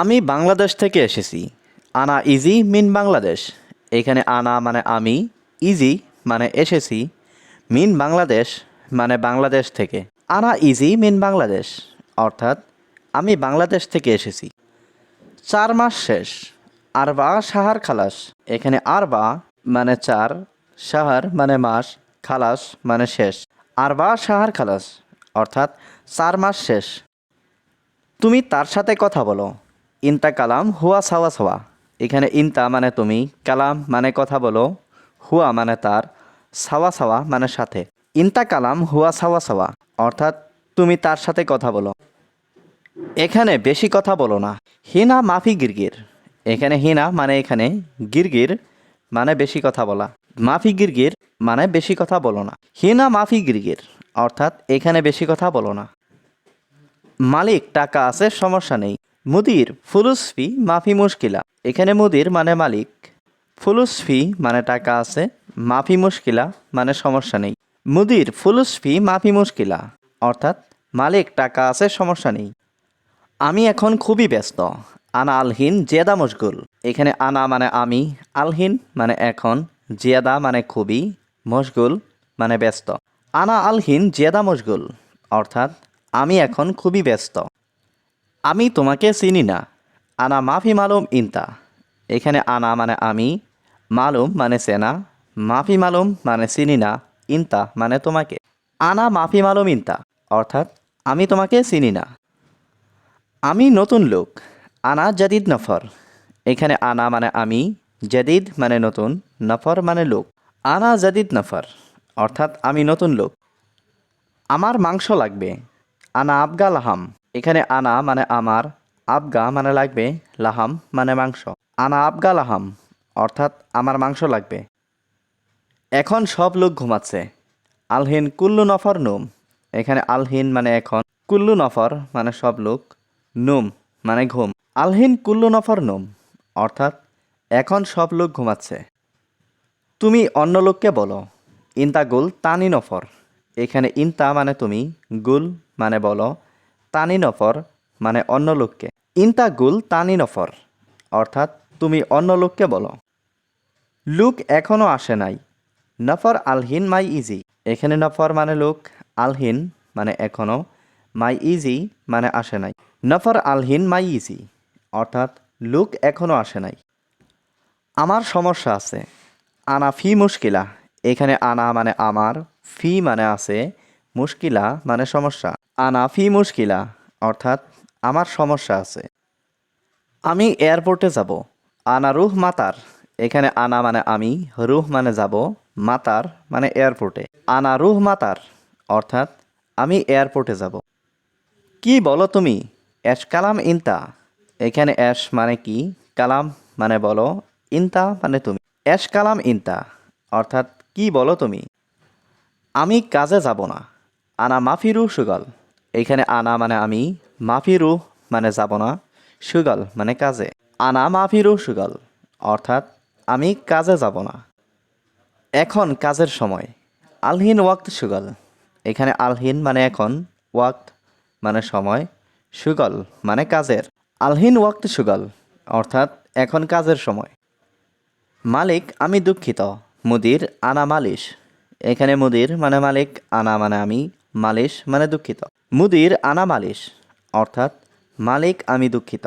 আমি বাংলাদেশ থেকে এসেছি। আনা ইজি মিন বাংলাদেশ। এখানে আনা মানে আমি, ইজি মানে এসেছি। মিন বাংলাদেশ মানে বাংলাদেশ থেকে। আনা ইজি মিন বাংলাদেশ, অর্থাৎ আমি বাংলাদেশ থেকে এসেছি। চার মাস শেষ, আরবা সাহার খালাস। এখানে আরবা মানে চার সাহার মানে মাস, খালাস মানে শেষ। আরবা সাহার খালাস, অর্থাৎ চার মাস শেষ। তুমি তার সাথে কথা বলো। ইনতা কালাম, হুয়া সাওয়া সাওয়া। এখানে ইনতা মানে তুমি, কালাম মানে কথা বলো, হুয়া মানে তার, সাওয়া সাওয়া মানে সাথে। ইন্তা কালাম, হুয়া সাওয়া সাওয়া, অর্থাৎ তুমি তার সাথে কথা বলো। এখানে বেশি কথা বলো না। হিনা মাফি গিরগির। এখানে হিনা মানে এখানে গিরগির মানে বেশি কথা বলা। মাফি গিরগির মানে বেশি কথা বলো না। হিনা মাফি গিরগির, অর্থাৎ এখানে বেশি কথা বলো না। মালিক, টাকা আছে, সমস্যা নেই। মুদির ফুলুস ফি মাফি মুশকিলা। এখানে মুদির মানে মালিক। ফুলুস ফি মানে টাকা আছে, মাফি মুশকিলা মানে সমস্যা নেই। মুদির ফুলুস ফি মাফি মুশকিলা, অর্থাৎ মালিক, টাকা আছে, সমস্যা নেই। আমি এখন খুবই ব্যস্ত। আনা আলহিন জেদা মশগুল। এখানে আনা মানে আমি, আলহিন মানে এখন, জিয়াদা মানে খুবই, মশগুল মানে ব্যস্ত। আনা আলহিন জেদা মশগুল, অর্থাৎ আমি এখন খুবই ব্যস্ত। আমি তোমাকে চিনি না। আনা মাফি মালুম ইনতা। এখানে আনা মানে আমি, মালুম মানে চেনা, মাফি মালুম মানে চিনি না, ইনতা মানে তোমাকে। আনা মাফি মালুম ইনতা, অর্থাৎ আমি তোমাকে চিনি না। আমি নতুন লোক, আনা জাদিদ নফর। এখানে আনা মানে আমি, জাদিদ মানে নতুন, নফর মানে লোক। আনা জাদিদ নফর, অর্থাৎ আমি নতুন লোক। আমার মাংস লাগবে। আনা আবগাল লাহাম এখানে আনা মানে আমার, আবগা মানে লাগবে লাহাম মানে মাংস। আনা আবগা লাহাম, অর্থাৎ আমার মাংস লাগবে। এখন সব লোক ঘুমাচ্ছে। আলহিন কুল্লু নফর নুম। এখানে আলহিন মানে এখন, কুল্লু নফর মানে সব লোক, নুম মানে ঘুম। আলহিন কুল্লু নফর নুম, অর্থাৎ এখন সব লোক ঘুমাচ্ছে। তুমি অন্য লোককে বলো, ইনতা গুল তানি নফর। এখানে ইনতা মানে তুমি, গুল মানে বলো তানি নফর মানে অন্য লোককে। ইনতা গুল তানি নফর অর্থাৎ তুমি অন্য লোককে বলো। লুক এখনও আসে নাই। নফর আলহিন মাই ইজি, এখানে নফর মানে লোক, আলহিন মানে এখনও মাই ইজি মানে আসে নাই। নফর আলহিন মাই ইজি, অর্থাৎ লুক এখনও আসে নাই। আমার সমস্যা আছে, আনা ফি মুশকিলা, এখানে আনা মানে আমার, ফি মানে আছে, মুশকিলা মানে সমস্যা। আনা ফি মুশকিলা, অর্থাৎ আমার সমস্যা আছে। আমি এয়ারপোর্টে যাব, আনা রুহ মাতার। এখানে আনা মানে আমি, রুহ মানে যাব, মাতার মানে এয়ারপোর্টে। আনা রুহ মাতার, অর্থাৎ আমি এয়ারপোর্টে যাব। কি বলো তুমি? অ্যাশ কালাম ইনতা। এখানে অ্যাশ মানে কি? কালাম মানে বলো, ইনতা মানে তুমি। অ্যাশ কালাম ইনতা, অর্থাৎ কি বলো তুমি? আমি কাজে যাব না। আনা মাফিরু সুগল। এখানে আনা মানে আমি মাফিরু মানে যাব না, সুগল মানে কাজে। আনা মাফিরু সুগল। অর্থাৎ আমি কাজে যাব না। এখন কাজের সময়। আলহিন ওয়াক্ত, সুগল। এখানে আলহিন মানে এখন, ওয়াক্ত মানে সময়, সুগল মানে কাজের। আলহিন ওয়াক্ত, সুগল। অর্থাৎ এখন কাজের সময়। মালিক, আমি দুঃখিত। মুদির, আনা মালিশ। এখানে মুদির মানে মালিক, আনা মানে আমি, মালিশ মানে দুঃখিত। মুদির আনা মালিশ অর্থাৎ মালিক আমি দুঃখিত।